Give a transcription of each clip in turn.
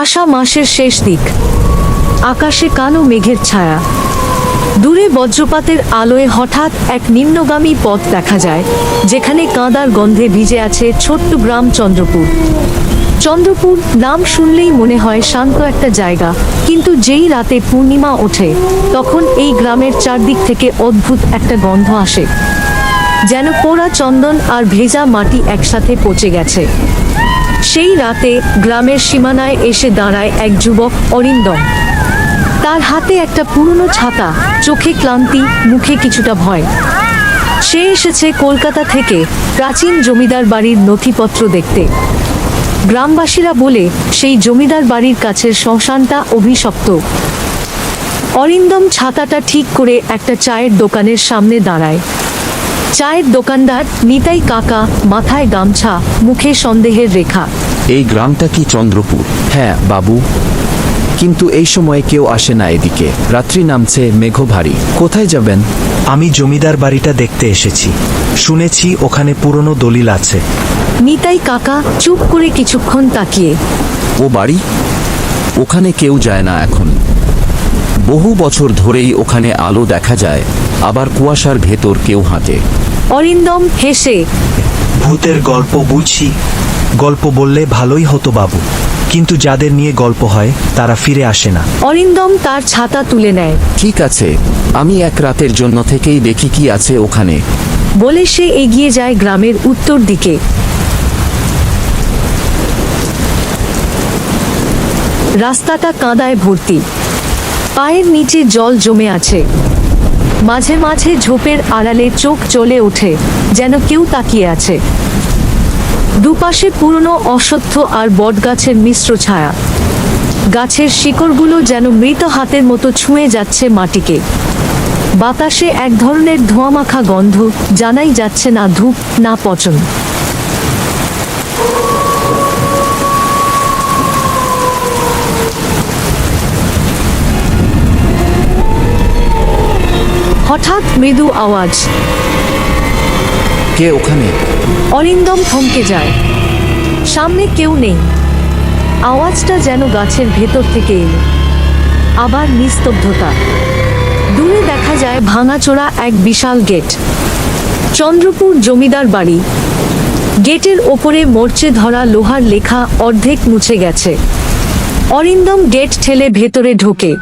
আষা মাসের শেষ দিক। আকাশে কালো মেঘের ছায়া। দূরে বজ্রপাতের আলোয় হঠাৎ এক নিম্নগামী পথ দেখা যায়, যেখানে কাঁদার গন্ধে ভিজে আছে ছোট্ট গ্রাম চন্দ্রপুর। চন্দ্রপুর নাম শুনলেই মনে হয় শান্ত একটা জায়গা, কিন্তু যেই রাতে পূর্ণিমা ওঠে, তখন এই গ্রামের চারদিক থেকে অদ্ভুত একটা গন্ধ আসে, যেন পোড়া চন্দন আর ভেজা মাটি একসাথে পচে গেছে। সেই রাতে গ্রামের সীমানায় এসে দাঁড়ায় এক যুবক অরিন্দম তার হাতে একটা পুরনো ছাতা, চোখে ক্লান্তি, মুখে কিছুটা ভয়। সে এসেছে কলকাতা থেকে প্রাচীন জমিদার বাড়ির নথিপত্র দেখতে। গ্রামবাসীরা বলে, সেই জমিদার বাড়ির কাছের শ্মশানটা অভিশপ্ত। অরিন্দম ছাতাটা ঠিক করে একটা চায়ের দোকানের সামনে দাঁড়ায়। চায়ের দোকানদার নিতাই কাকা, মাথায় গামছা, মুখে সন্দেহের রেখা। এই গ্রামটা কি চন্দ্রপুর? হ্যাঁ বাবু। কিন্তু এই সময়ে কেউ আসে না এদিকে। রাত্রি নামছে মেঘ ভারী কোথায় যাবেন? আমি জমিদার বাড়িটা দেখতে এসেছি। শুনেছি ওখানে পুরনো দলিল আছে। নিতাই কাকা চুপ করে কিছুক্ষণ তাকিয়ে। ও বাড়ি? ওখানে কেউ যায় না এখন। বহু বছর ধরেই ওখানে আলো দেখা যায়। আবার কুয়াশার ভেতর কেউ হাঁটে। অরিন্দম হেসে ভূতের গল্প বুঝছি গল্প বললে ভালোই হতো বাবু। কিন্তু যাদের নিয়ে গল্প হয় তারা ফিরে আসে না। অরিন্দম তার ছাতা তুলে নেয়। ঠিক আছে আমি এক রাতের জন্য থেকেই দেখি কি আছে ওখানে। বলে সে এগিয়ে যায় গ্রামের উত্তর দিকে। রাস্তাটা কাঁদায় ভর্তি। পায়ের নিচে জল জমে আছে। মাঝে মাঝে ঝোপের আড়ালে চোখ চলে ওঠে যেন কেউ তাকিয়ে আছে। দুপাশে পুরনো অসত্য আর বটগাছের মিশ্র ছায়া। গাছের শিকড়গুলো যেন মৃত হাতের মতো ছুঁয়ে যাচ্ছে মাটিকে। বাতাসে এক ধরনের ধোঁয়ামাখা গন্ধ জানাই যাচ্ছে না ধূপ, না পচন। হঠাৎ মৃদু আওয়াজ। কে ওখানে? অরিন্দম থমকে যায়। সামনে কেউ নেই। আওয়াজটা যেন গাছের ভেতর থেকে এলো। আবার নিস্তব্ধতা। দূরে দেখা যায় ভাঙাচোরা এক বিশাল গেট। চন্দ্রপুর জমিদার বাড়ি। গেটের ওপরে মরচে ধরা লোহার লেখা অর্ধেক মুছে গেছে। অরিন্দম গেট ঠেলে ভেতরে ঢোকে।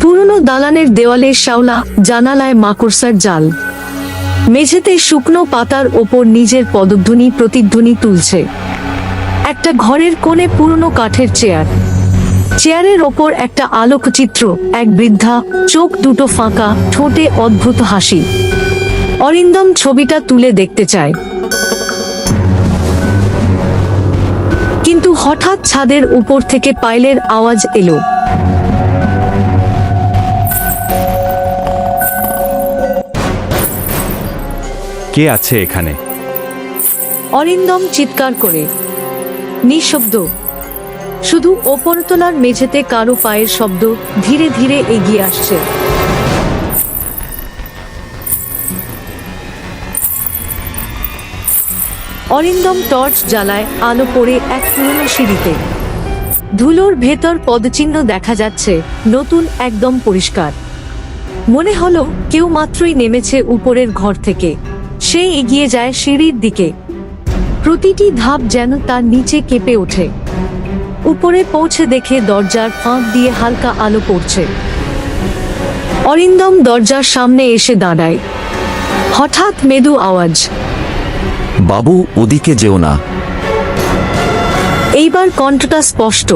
পুরনো দালানের দেওয়ালে শাওলা জানালায় মাকড়সার জাল। মেঝেতে শুকনো পাতার ওপর নিজের পদধ্বনি প্রতিধ্বনি তুলছে। একটা ঘরের কোণে পুরনো কাঠের চেয়ার। চেয়ারের ওপর একটা আলোকচিত্র, এক বৃদ্ধা, চোখ দুটো ফাঁকা, ঠোঁটে অদ্ভুত হাসি। অরিন্দম ছবিটা তুলে দেখতে চায়। কিন্তু হঠাৎ ছাদের উপর থেকে পাইলের আওয়াজ এলো। কে আছে এখানে? অরিন্দম চিৎকার করে। নিঃশব্দ। শুধু ওপরতলার মেঝেতে কারও পায়ের শব্দ ধীরে ধীরে এগিয়ে আসছে। অরিন্দম টর্চ জ্বালায় আলো পড়ে এক পুরনো সিঁড়িতে। ধুলোর ভেতর পদচিহ্ন দেখা যাচ্ছে, নতুন একদম পরিষ্কার। মনে হলো কেউ মাত্রই নেমেছে উপরের ঘর থেকে। সে এগিয়ে যায় সিঁড়ির দিকে। প্রতিটি ধাপ যেন তার নিচে কেঁপে ওঠে। উপরে পৌঁছে দেখে দরজার ফাঁক দিয়ে হালকা আলো পড়ছে। অরিন্দম দরজার সামনে এসে দাঁড়ায়। হঠাৎ মেদু আওয়াজ। বাবু ওদিকে যেও না। এইবার কণ্ঠটা স্পষ্ট।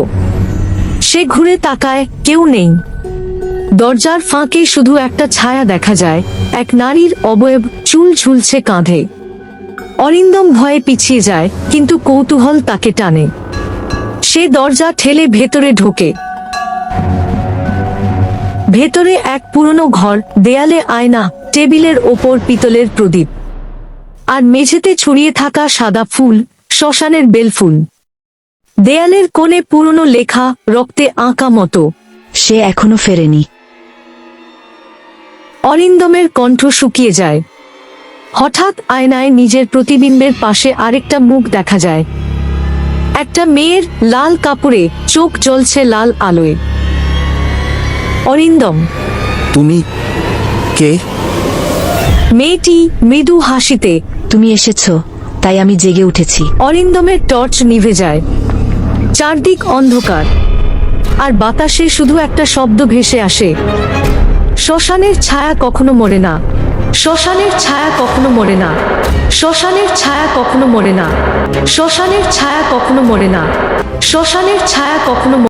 সে ঘুরে তাকায় কেউ নেই। দরজার ফাঁকে শুধু একটা ছায়া দেখা যায়। এক নারীর অবয়ব চুল ঝুলছে কাঁধে। অরিন্দম ভয়ে পিছিয়ে যায়, কিন্তু কৌতূহল তাকে টানে। সে দরজা ঠেলে ভেতরে ঢোকে। ভেতরে এক পুরনো ঘর, দেয়ালে আয়না, টেবিলের ওপর পিতলের প্রদীপ। আর মেঝেতে ছড়িয়ে থাকা সাদা ফুল, শ্মশানের বেলফুল। দেয়ালের কোণে পুরনো লেখা, রক্তে আঁকা মতো। সে এখনও ফেরেনি। অরিন্দমের কণ্ঠ শুকিয়ে যায়। হঠাৎ আয়নায় নিজের প্রতিবিম্বের পাশে আরেকটা মুখ দেখা যায়। একটা মেয়ের লাল কাপড়ে চোখ জ্বলছে লাল আলোয়। অরিন্দম। তুমি কে? মেয়েটি মৃদু হাসিতে তুমি এসেছ তাই আমি জেগে উঠেছি। অরিন্দমের টর্চ নিভে যায়। চারদিক অন্ধকার। আর বাতাসে শুধু একটা শব্দ ভেসে আসে। শ্মশানের ছায়া কখনো মরে না। শ্মশানের ছায়া কখনো মরে না। শ্মশানের ছায়া কখনো মরে না। শ্মশানের ছায়া কখনো মরে না। শ্মশানের ছায়া কখনো